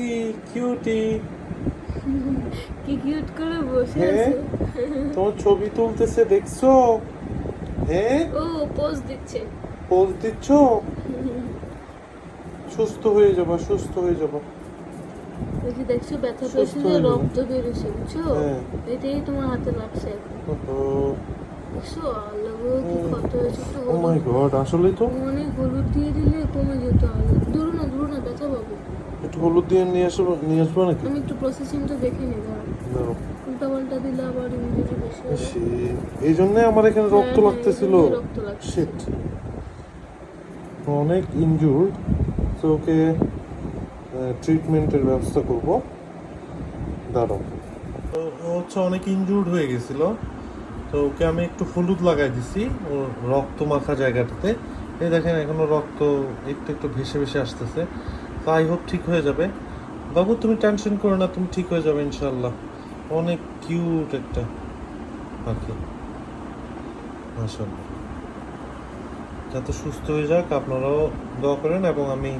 কি কিউটি কি কিউট করে বসে হ্যাঁ? আছে? তোমার ছবি তুলতেছে দেখছ? হ্যাঁ? ও পোজ দিচ্ছে। পোজ দিচ্ছ? সুস্থ হয়ে যাবা সুস্থ হয়ে যাবা। যে দেখছ ব্যথা পেয়েছে। রক্ত বেরোছে বুঝছ? হ্যাঁ। এটাই তোমার হাতে লাগছে দেখছ? আল্লাহ কি ক্ষত হয়েছে ও মাই গড আসলে তো। অনেক হলুদ দিয়ে দিলে কমে যেত আলো দূর না দূর না ব্যথা পাবো একটু হলুদ দিয়ে নিয়ে আসব নিয়ে আসব নাকি? আমি একটু প্রসেসিংটা দেখে নিই দাঁড়াও দাঁড়াও। উল্টা পাল্টা দিলে আবার ইঞ্জুরি বেশি এই জন্য আমার এখানে রক্ত হ্যাঁ, লাগতেছিল। রক্ত লাগছে। শিট অনেক ইনজুর্ড তো ওকে ট্রিটমেন্টের ব্যবস্থা করব। দাঁড়াও। তো ও হচ্ছে অনেক ইনজুর্ড হয়ে গেছিল। তো ওকে আমি একটু হলুদ লাগাই দিছি ওর রক্ত মাখা জায়গাটাতে। এই দেখেন এখনও রক্ত একটু একটু ভেসে ভেসে আসতেছে। তো আই হোপ ঠিক হয়ে যাবে। বাবু, তুমি টেনশন করো না, তুমি ঠিক হয়ে যাবে ইনশাল্লাহ অনেক কিউট একটা পাখি। মাশাআল্লাহ। যাতে সুস্থ হয়ে যাক, আপনারাও দোয়া করেন এবং আমি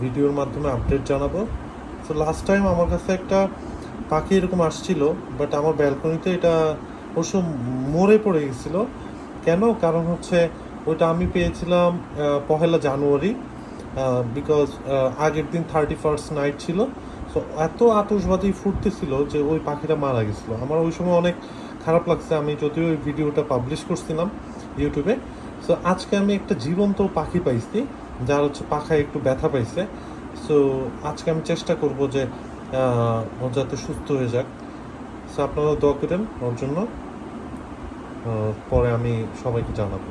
ভিডিওর মাধ্যমে আপডেট জানাব। তো লাস্ট টাইম আমার কাছে একটা পাখি এরকম আসছিল বাট আমার ব্যালকনিতে এটা অবশ্য মরে পড়ে গেছিল। কেন? কারণ হচ্ছে, ওইটা আমি পেয়েছিলাম পহেলা জানুয়ারি। বিকজ আগের দিন থার্টি ফার্স্ট নাইট ছিল তো এত আতসবাজি ফুটতেছিল যে ওই পাখিটা মারা গেছিল। আমার ওই সময় অনেক খারাপ লাগছে, আমি যদিও ওই ভিডিওটা পাবলিশ করছিলাম ইউটিউবে সো আজকে আমি একটা জীবন্ত পাখি পাইছি, যার হচ্ছে পাখায় একটু ব্যথা পাইছে। সো আজকে আমি চেষ্টা করব যে ও যাতে সুস্থ হয়ে যাক। সো আপনারা দোয়া করেন ওর জন্য। পরে আমি সবাইকে জানাব।